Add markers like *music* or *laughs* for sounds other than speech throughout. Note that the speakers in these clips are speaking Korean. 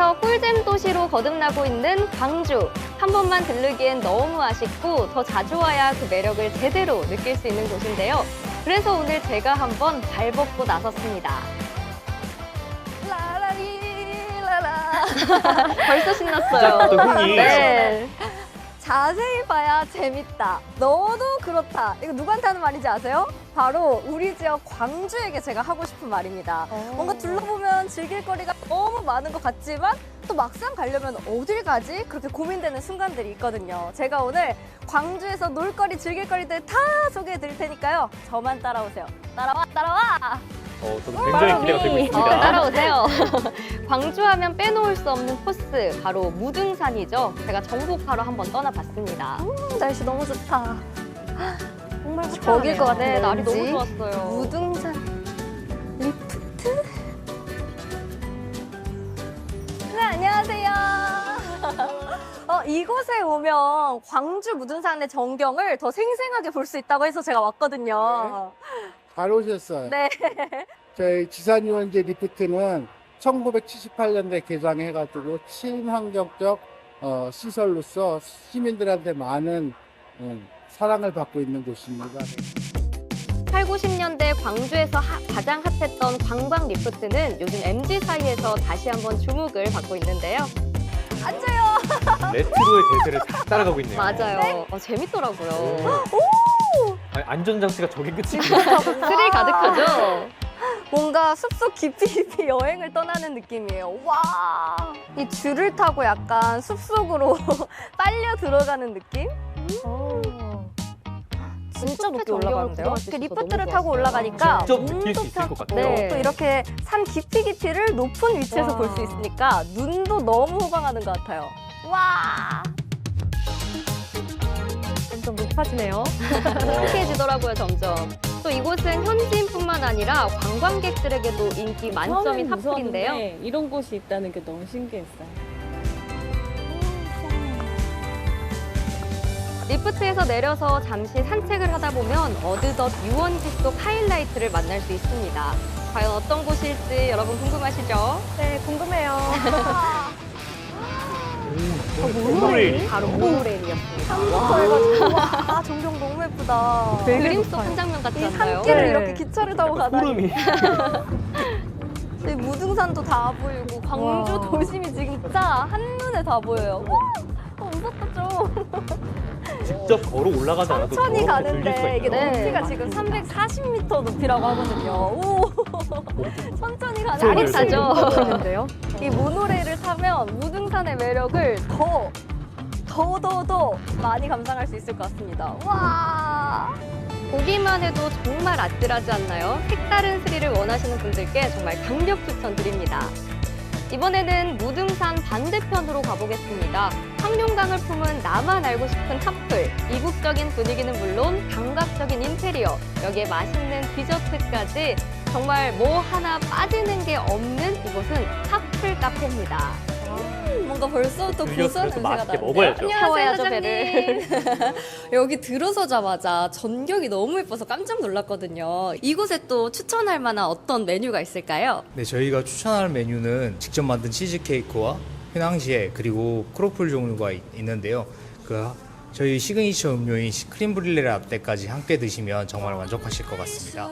세계에서 꿀잼 도시로 거듭나고 있는 광주. 한 번만 들르기엔 너무 아쉽고 더 자주 와야 그 매력을 제대로 느낄 수 있는 곳인데요. 그래서 오늘 제가 한번 발벗고 나섰습니다. 라라리 라라. *laughs* 벌써 신났어요. 네. 자세히 봐야 재밌다. 너도 그렇다. 이거 누구한테 하는 말인지 아세요? 바로 우리 지역 광주에게 제가 하고 싶은 말입니다. 뭔가 둘러보면 즐길 거리가 너무 많은 것 같지만 또 막상 가려면 어딜 가지? 그렇게 고민되는 순간들이 있거든요. 제가 오늘 광주에서 놀거리, 즐길거리들 다 소개해 드릴 테니까요. 저만 따라오세요. 따라와, 따라와! 어, 저도 굉장히 기대가 되고 어, 있습니다. 따라오세요. *laughs* 광주하면 빼놓을 수 없는 코스, 바로 무등산이죠. 제가 정복하러 한번 떠나봤습니다. 음, 날씨 너무 좋다. *gasps* 정말 저길 것 같은데, 네, 날이 왠지. 너무 좋았어요. 무등산 리프트? 네, 안녕하세요. *laughs* 어, 이곳에 오면 광주 무등산의 전경을 더 생생하게 볼 수 있다고 해서 제가 왔거든요. 잘 오셨어요. 네. 저희 지산유원지 리프트는 1978년도에 개장해가지고 친환경적 어, 시설로서 시민들한테 많은 음, 사랑을 받고 있는 곳입니다. 8, 90년대 광주에서 하- 가장 핫했던 관광 리프트는 요즘 MZ 사이에서 다시 한번 주목을 받고 있는데요. 앉아요. 레트로의 대세를 싹 따라가고 있네요. 맞아요. 어, 재밌더라고요. 오. 아니, 안전장치가 저게 끝이구나. *laughs* 스릴 가득하죠? 뭔가 숲속 깊이 깊이 여행을 떠나는 느낌이에요. 와. 이 줄을 타고 약간 숲속으로 *laughs* 빨려 들어가는 느낌? 진짜 높게 올라가는데요. 이렇게 있어서 리프트를 타고. 올라가니까 직접 느낄 수 눈도 있을 것 같아요. 네. 또 이렇게 산 깊이 깊이를 높은 위치에서 와. 볼 수 있으니까 눈도 너무 호강하는 것 같아요. 와. 점점 높아지네요. *laughs* 상쾌해지더라고요, 점점. 또 이곳은 현지인뿐만 아니라 관광객들에게도 인기 만점인 처음엔 핫플인데요. 무서웠는데 이런 곳이 있다는 게 너무 신기했어요. 리프트에서 내려서 잠시 산책을 하다 보면 어느덧 유원지 속 하이라이트를 만날 수 있습니다. 과연 어떤 곳일지 여러분 궁금하시죠? 네, 궁금해요. *laughs* 모노레일. 바로 모노레일이었습니다. 처음부터 해가지고 와, 전경 너무 예쁘다. 그림 속 한 장면 같지 이 않나요? 산길을 네. 이렇게 기차를 타고 가다니. 구름이. *laughs* 이 무등산도 다 보이고 광주 와. 도심이 진짜 한눈에 다 보여요. 와, 어, 무섭다 좀. *laughs* 직접 걸어 올라가지 않아도 천천히 저렇게 들릴 수가 가는데 이게. 높이가 네, 지금 340m 높이라고 하거든요. 오, *laughs* 천천히 가는 짜릿하죠? 이 모노레일을 타면 무등산의 매력을 더, 더, 더, 더 많이 감상할 수 있을 것 같습니다. 와. 보기만 해도 정말 아찔하지 않나요? 색다른 스릴을 원하시는 분들께 정말 강력 추천드립니다. 이번에는 무등산 반대편으로 가보겠습니다. 황룡강을 품은 나만 알고 싶은 탑플. 이국적인 분위기는 물론 감각적인 인테리어, 여기에 맛있는 디저트까지 정말 뭐 하나 빠지는 게 없는 이곳은 탑플 카페입니다. 뭔가 벌써부터 고소한 그래서 냄새가 맛있게 나는데요. 먹어야죠. 태워야죠, 사장님. *laughs* 여기 들어서자마자 전격이 너무 예뻐서 깜짝 놀랐거든요. 이곳에 또 추천할 만한 어떤 메뉴가 있을까요? 네, 저희가 추천할 메뉴는 직접 만든 치즈케이크와 휘낭시에 그리고 크로플 종류가 있- 있는데요. 그 저희 시그니처 음료인 크림 브릴레 라떼까지 함께 드시면 정말 만족하실 것 같습니다.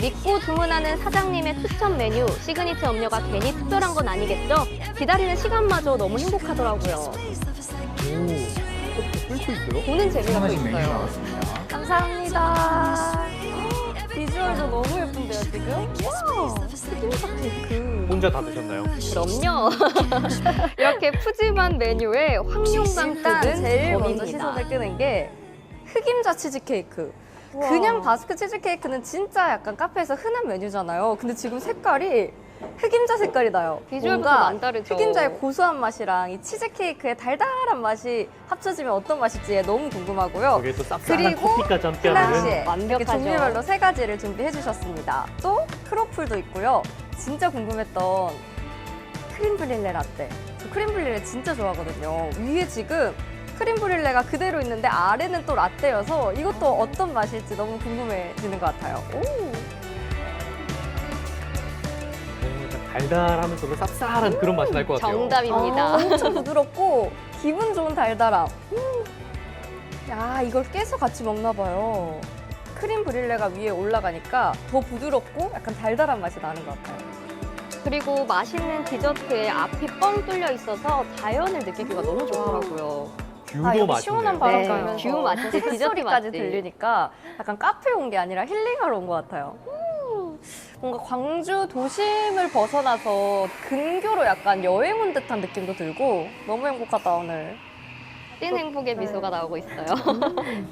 믿고 주문하는 사장님의 추천 메뉴, 시그니처 음료가 괜히 특별한 건 아니겠죠? 기다리는 시간마저 너무 행복하더라고요. 오, 꿀수 있어요? 보는 재미가 또 있어요. 감사합니다. 비주얼도 너무 예쁜데요, 지금? 와, 튀김밥 케이크. 혼자 다 드셨나요? 그럼요. *laughs* 이렇게 푸짐한 메뉴에 황룡강 일단 푸는 제일 먼저 범입니다. 시선을 끄는 게 흑임자 치즈케이크. 그냥 바스크 치즈케이크는 진짜 약간 카페에서 흔한 메뉴잖아요. 근데 지금 색깔이 흑임자 색깔이 나요. 비주얼부터 뭔가 남다르죠. 흑임자의 고소한 맛이랑 이 치즈케이크의 달달한 맛이 합쳐지면 어떤 맛일지 너무 궁금하고요. 거기에 또 쌉쌀한 그리고 커피까지 함께 하는 플라시에 이렇게 완벽하죠. 종류별로 세 가지를 준비해 주셨습니다. 또 크로플도 있고요. 진짜 궁금했던 크림 브릴레 라떼. 저 크림 브릴레 진짜 좋아하거든요. 위에 지금 크림 브릴레가 그대로 있는데 아래는 또 라떼여서 이것도 어떤 맛일지 너무 궁금해지는 것 같아요. 오. 네, 달달하면서도 쌉쌀한 그런 맛이 날 것 같아요. 정답입니다. 아, 엄청 부드럽고 기분 좋은 달달함. 음. 야, 이걸 깨서 같이 먹나 봐요. 크림 브릴레가 위에 올라가니까 더 부드럽고 약간 달달한 맛이 나는 것 같아요. 그리고 맛있는 디저트에 앞이 뻥 뚫려 있어서 자연을 느끼기가 너무 좋더라고요. 뷰도 아, 여기 맛있네요. 시원한 바람 네, 가면서 뷰 맛집, 디저트 햇소리까지 맛집. 들리니까 약간 카페 온 게 아니라 힐링하러 온 것 같아요. 음, 뭔가 광주 도심을 벗어나서 근교로 약간 여행 온 듯한 느낌도 들고 너무 행복하다 오늘. 찐 행복의 미소가 나오고 있어요.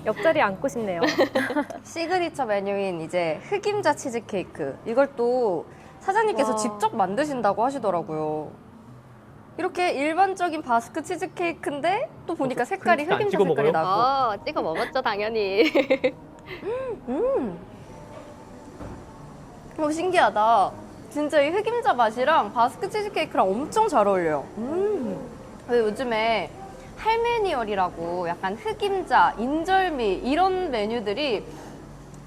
옆자리에 앉고 싶네요. *laughs* *laughs* 시그니처 메뉴인 이제 흑임자 치즈케이크. 이걸 또 사장님께서 와. 직접 만드신다고 하시더라고요. 이렇게 일반적인 바스크 치즈케이크인데 또 보니까 색깔이 크림치즈 안 흑임자 찍어 색깔이 먹어요? 나고. 아, 찍어 먹었죠, 당연히. 음. 어, 신기하다. 진짜 이 흑임자 맛이랑 바스크 치즈케이크랑 엄청 잘 어울려요. 음. 왜 요즘에 할메니얼이라고 약간 흑임자, 인절미 이런 메뉴들이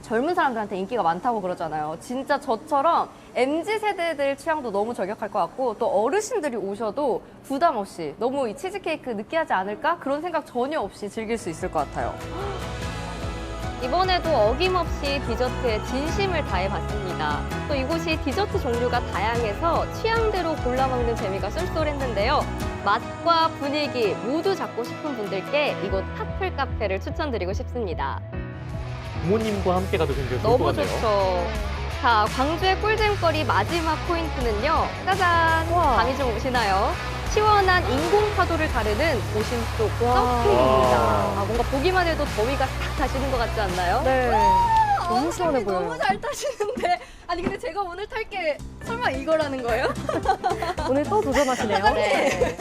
젊은 사람들한테 인기가 많다고 그러잖아요. 진짜 저처럼 MZ 세대들 취향도 너무 저격할 것 같고 또 어르신들이 오셔도 부담 없이 너무 이 치즈케이크 느끼하지 않을까 그런 생각 전혀 없이 즐길 수 있을 것 같아요. 이번에도 어김없이 디저트에 진심을 다해봤습니다. 또 이곳이 디저트 종류가 다양해서 취향대로 골라 먹는 재미가 쏠쏠했는데요. 맛과 분위기 모두 잡고 싶은 분들께 이곳 핫플 카페를 추천드리고 싶습니다. 부모님과 함께 가도 굉장히 좋을 것 너무 같네요. 좋죠. 자, 광주의 꿀잼거리 마지막 포인트는요. 짜잔! 감이 좀 오시나요? 시원한 인공 파도를 가르는 도심 속 서핑입니다. 아, 뭔가 보기만 해도 더위가 싹 가시는 것 같지 않나요? 네. 너무 시원해 보여요. 너무 잘 타시는데 아니 근데 제가 오늘 탈 게 설마 이거라는 거예요? *laughs* 오늘 또 도전하시네요. *laughs* 네.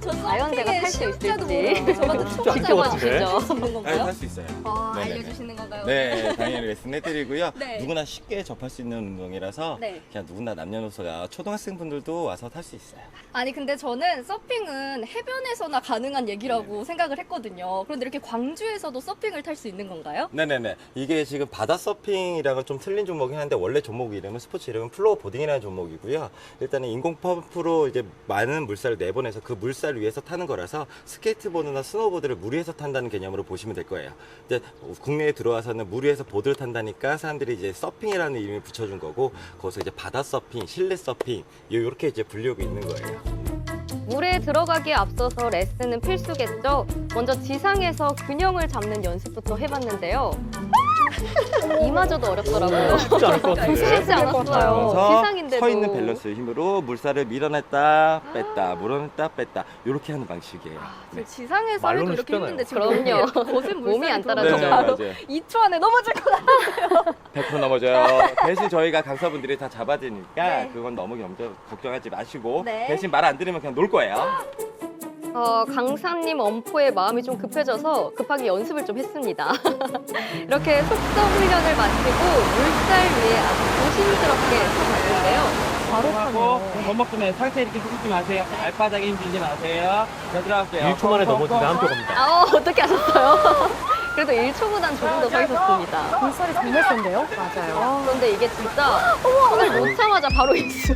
저 과연 제가 탈수 있을지. 저 같은 *laughs* 진짜 초보자가 알것 같은데? 할수 있는 네, 건가요? 할수 있어요. 아, 네네네. 알려주시는 건가요? 네, 당연히 레슨 해드리고요. 네. 누구나 쉽게 접할 수 있는 운동이라서 네. 그냥 누구나 남녀노소가 초등학생분들도 와서 탈 수 있어요. 아니 근데 저는 서핑은 해변에서나 가능한 얘기라고 생각을 했거든요. 그런데 이렇게 광주에서도 서핑을 탈 수 있는 건가요? 네네네. 이게 지금 바다 서핑이랑은 좀 틀린 종목이긴 한데 원래 종목 이름은 스포츠 이름은 플로어 보딩이라는 종목이고요. 일단은 인공 펌프로 이제 많은 물살을 내보내서 그 물살 위에서 타는 거라서 스케이트보드나 스노보드를 물 위에서 탄다는 개념으로 보시면 될 거예요. 이제 국내에 들어와서는 물 위에서 보드를 탄다니까 사람들이 이제 서핑이라는 이름을 붙여준 거고 거기서 이제 바다 서핑, 실내 서핑 이렇게 이제 불리고 있는 거예요. 물에 들어가기에 앞서서 레슨은 필수겠죠. 먼저 지상에서 균형을 잡는 연습부터 해봤는데요. 이마저도 어렵더라고요. 쉽지 않을 것 같은데. 쉽지 않았어요. 지상인데도. 서 있는 밸런스 힘으로 물살을 밀어냈다 뺐다 밀어냈다 뺐다 이렇게 하는 방식이에요. 네. 지금 지상에서 해도 말로는 이렇게 쉽잖아요. 힘든데 지금 그럼요. 거센 몸이 안 따라주죠. 바로 맞아요. *laughs* 2초 안에 넘어질 것 같아요. *laughs* 100% 넘어져요. 대신 저희가 강사분들이 다 잡아주니까 네. 그건 너무 염려, 걱정하지 마시고 네. 대신 말 안 들으면 그냥 놀 거예요. *laughs* 어, 강사님 엄포에 마음이 좀 급해져서 급하게 연습을 좀 했습니다. *laughs* 이렇게 속성 훈련을 마치고 물살 위에 아주 조심스럽게 서봤는데요. 바로 하고 타네요. 원목금에 상체 이렇게 숙이지 마세요. 발바닥에 힘 주지 마세요. 자 들어갈게요. 1초 만에 넘어지는데 한표 갑니다. 아, 어떻게 하셨어요? *laughs* 그래도 1초보단 조금 더 서 있었습니다. 물살이 정말 센데요? 맞아요. 그런데 이게 진짜 손을 놓자마자 바로 *laughs* 입수.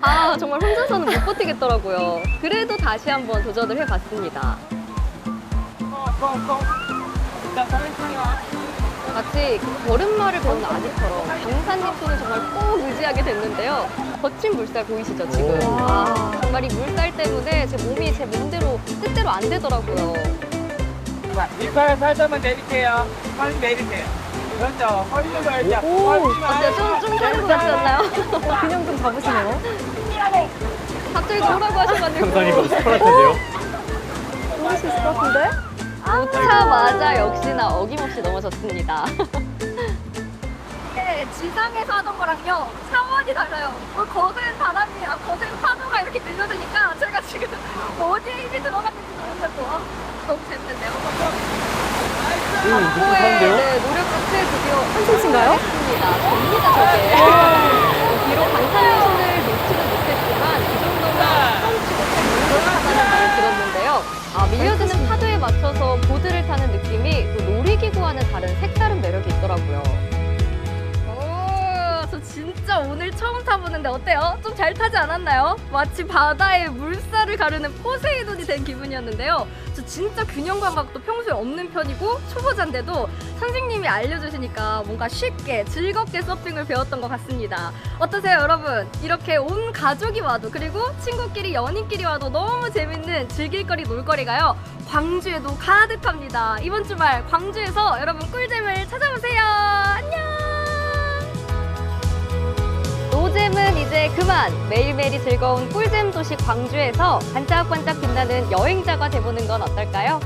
아, 정말 혼자서는 못 버티겠더라고요. 그래도 다시 한번 도전을 해봤습니다. 마치 그 걸음마를 걷는 아기처럼 강사님 손을 정말 꼭 의지하게 됐는데요. 거친 물살 보이시죠, 지금? 아, 정말 이 물살 때문에 제 몸이 제 몸대로 뜻대로 안 되더라고요. 자 윗팔 살짝만 내릴게요. 허리 내리세요. 그렇죠. 허리를 벌자. 오, 어때요? 좀, 좀 다른 것 같지 않나요? 어, 균형 좀 잡으시네요. 갑자기 뭐라고 하셔가지고. 좀 스포할 텐데요. 보실 수 있을 것 같은데? 놓자마자 역시나 어김없이 넘어졌습니다. *laughs* 네, 지상에서 하던 거랑요 차원이 달라요. 뭐 거센 바람이, 아, 거센 파도가 이렇게 밀려드니까 제가 지금 *laughs* 어디에 힘이 들어갔는지 모르겠고 아, 너무 재밌는데요. 오, 앞으로의 느긋한데요? 네, 노력 끝에 드디어 한숨신가요? 했습니다. 됩니다, 저게. 비록 강사님 손을 놓지는 못했지만 이 정도면 뻥치고 잘 말을 들었는데요. 아, 밀려드는 파도에 맞춰서 보드를 타는 느낌이 또 놀이기구와는 다른 색다른 매력이 있더라고요. 진짜 오늘 처음 타보는데 어때요? 좀 잘 타지 않았나요? 마치 바다에 물살을 가르는 포세이돈이 된 기분이었는데요. 저 진짜 균형 감각도 평소에 없는 편이고 초보자인데도 선생님이 알려주시니까 뭔가 쉽게 즐겁게 서핑을 배웠던 것 같습니다. 어떠세요, 여러분? 이렇게 온 가족이 와도 그리고 친구끼리 연인끼리 와도 너무 재밌는 즐길거리 놀거리가요. 광주에도 가득합니다. 이번 주말 광주에서 여러분 꿀잼을 찾아오세요. 안녕. 노잼은 이제 그만! 매일매일이 즐거운 꿀잼 도시 광주에서 반짝반짝 빛나는 여행자가 돼보는 건 어떨까요?